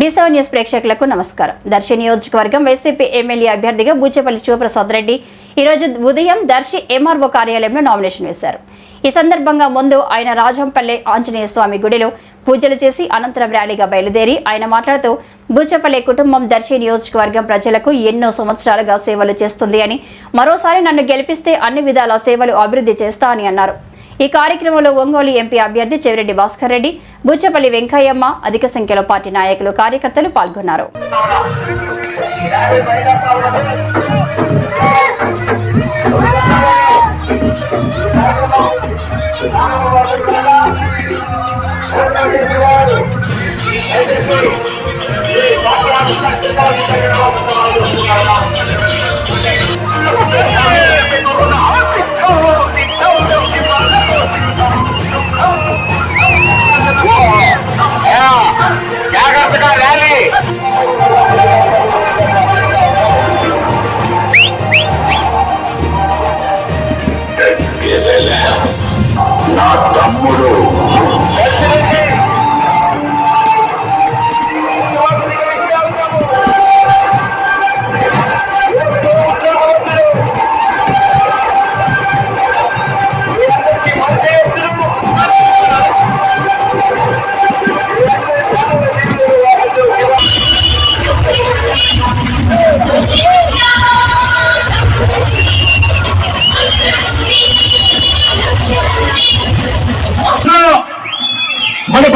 డిసెవెన్ news ప్రేక్షకులకు నమస్కారం. దర్శి నియోజకవర్గం వైసీపీ ఎమ్మెల్యే అభ్యర్థిగా బూచేపల్లి శివప్రసాద్ రెడ్డి ఈరోజు ఉదయం దర్శి ఎంఆర్ఓ కార్యాలయంలో నామినేషన్ వేశారు. ఈ సందర్భంగా ముందు ఆయన రాజంపల్లె ఆంజనేయ స్వామి గుడిలో పూజలు చేసి అనంతరం ర్యాలీగా బయలుదేరి ఆయన మాట్లాడుతూ బూచపల్లి కుటుంబం దర్శి నియోజకవర్గం ప్రజలకు ఎన్నో సంవత్సరాలుగా సేవలు చేస్తుంది అని మరోసారి నన్ను గెలిపిస్తే అన్ని విధాల సేవలు అభివృద్ధి చేస్తా అని అన్నారు. ఈ కార్యక్రమంలో ఒంగోలు ఎంపీ అభ్యర్థి చెవిరెడ్డి భాస్కర్ రెడ్డి బుచ్చపల్లి వెంకయ్యమ్మ అధిక సంఖ్యలో పార్టీ నాయకులు కార్యకర్తలు పాల్గొన్నారు.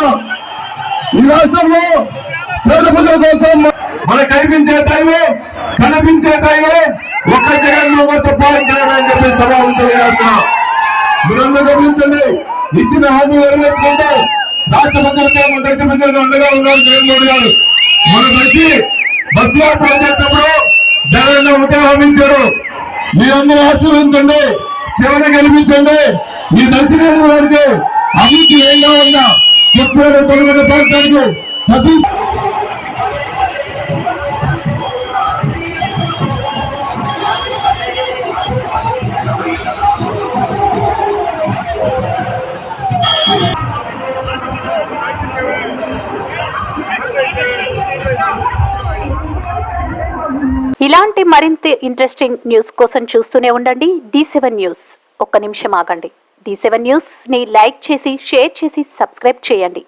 రాష్ట్రంలో ఈ రాష్ట్రంలో పేద ప్రజల కోసం మన కనిపించే దైవే కనిపించే దైవే ఒక్క జగన్ తప్ప ఇంకేమని చెప్పి సభలు తెలియజేస్తున్నా మీరందరూ గమనించండి ఇచ్చిన హామీ నెరవేర్చుకుంటే. రాష్ట్ర ప్రజలతో మన దేశ ప్రజలతో అండగా ఉన్నారు జగన్ మోడీ గారు. మన మంచి బస్సు యాత్ర చేసినప్పుడు జగన్ ఒకటే హామీంచారు మీరందరూ ఆశీర్వదించండి సేవను కనిపించండి మీ దర్శనం వారికి అభివృద్ధి ఏం కావాలన్నా ప్రాంతానికి ప్రతి ఇలాంటి మరింత ఇంట్రెస్టింగ్ న్యూస్ కోసం చూస్తూనే ఉండండి. D seven news. ఒక్క నిమిషం ఆగండి. డి సెవెన్ న్యూస్ని లైక్ చేసి షేర్ చేసి సబ్స్క్రైబ్ చేయండి.